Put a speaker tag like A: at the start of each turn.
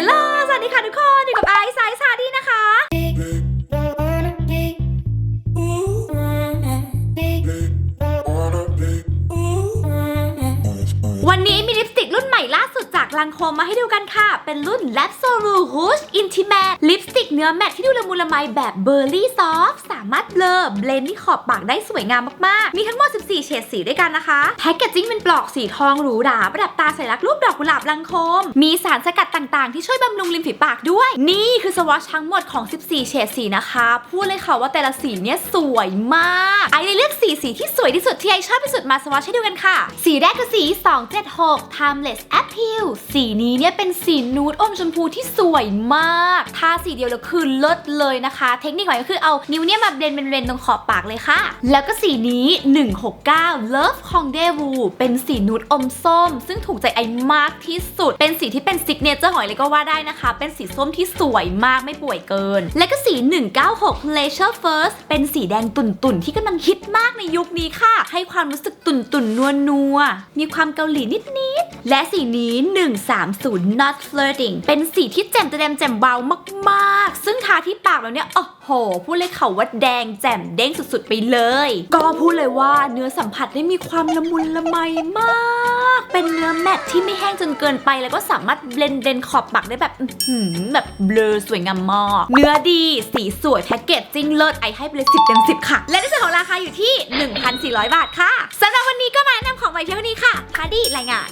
A: ลโหลสวัสดีค่ะทุกคน อยู่กับไอซ์ไซส์ซาดี้นะคะ วันนี้มีลิปสติกรุ่นใหม่ล่าสุด ลังโคมมาให้ดูกันค่ะ เป็นรุ่น l a b s o l u Rouge Intimate ลิปสติกเนื้อแมตที่ดูละมุนละไมแบบเบอร์รี่ซอฟสามารถเบลอเบลนที่ขอบปากได้สวยงามมากๆ มีทั้งหมด 14 เฉดสีด้วยกันนะคะ แพคเกจจิ้งเป็นปลอกสีทองหรูหราประดับตาใสัญลักรูปดอกกุหลาบลังโคม มีสารสกัดต่างๆ ที่ช่วยบำรุงริมฝีปากด้วย นี่คือสวอชทั้งหมดของ 14 เฉดสีนะคะ พูดเลยค่ะว่าแต่ละสีเนี่ยสวยมาก ไอเลยเลือกสีสีที่สวยที่สุดที่ไอชอบที่สุดมาสวอชให้ดูกันค่ะ สีแรกคือสี 276 Timeless Appeal สีนี้เนี่ยเป็นสีนูดอมชมพูที่สวยมากทาสีเดียวแล้วคือเลิศเลยนะคะ เทคนิคของก็คือเอานิ้วเนี่ยมาเบลนเป็นเรนตรงขอบปากเลยค่ะ แล้วก็สีนี้ 169 Love Kong d e v u เป็นสีนูดอมส้ม ซึ่งถูกใจไอมากที่สุด เป็นสีที่เป็นซิกเนเจอร์หอยเลยก็ว่าได้นะคะ เป็นสีส้มที่สวยมากไม่ป่วยเกิน และก็สี 196 l e a s u r e First เป็นสีแดงตุ่นๆ ที่กำลังฮิตมากในยุคนี้ค่ะ ให้ความรู้สึกตุ่นๆนัวๆมีความเกาหลีนิดๆ และสีนี้ 130 Not Flirting เป็นสีที่แจ่มแจ่มแจ่มเบามาก ๆ ซึ่งทาที่ปากแล้วเนี่ยโอ้โห พูดเลยค่ะว่าแดงแจ่มเด้งสุด ๆ ไปเลย ก็พูดเลยว่าเนื้อสัมผัสได้มีความละมุนละไมมาก เป็นเนื้อแมตที่ไม่แห้งจนเกินไป แล้วก็สามารถเบลนเดนขอบปากได้แบบแบบเบลอสวยงามมากเนื้อดี สีสวยแพ็กเกจจิ้งเลิศไอให้ไปเลย10เต็ม10ค่ะ และในส่วนของราคาอยู่ที่ 1,400 บาทค่ะสำหรับวันนี้ก็มาแนะนำของใหม่เท่านี้ค่ะคาดี้รายงาน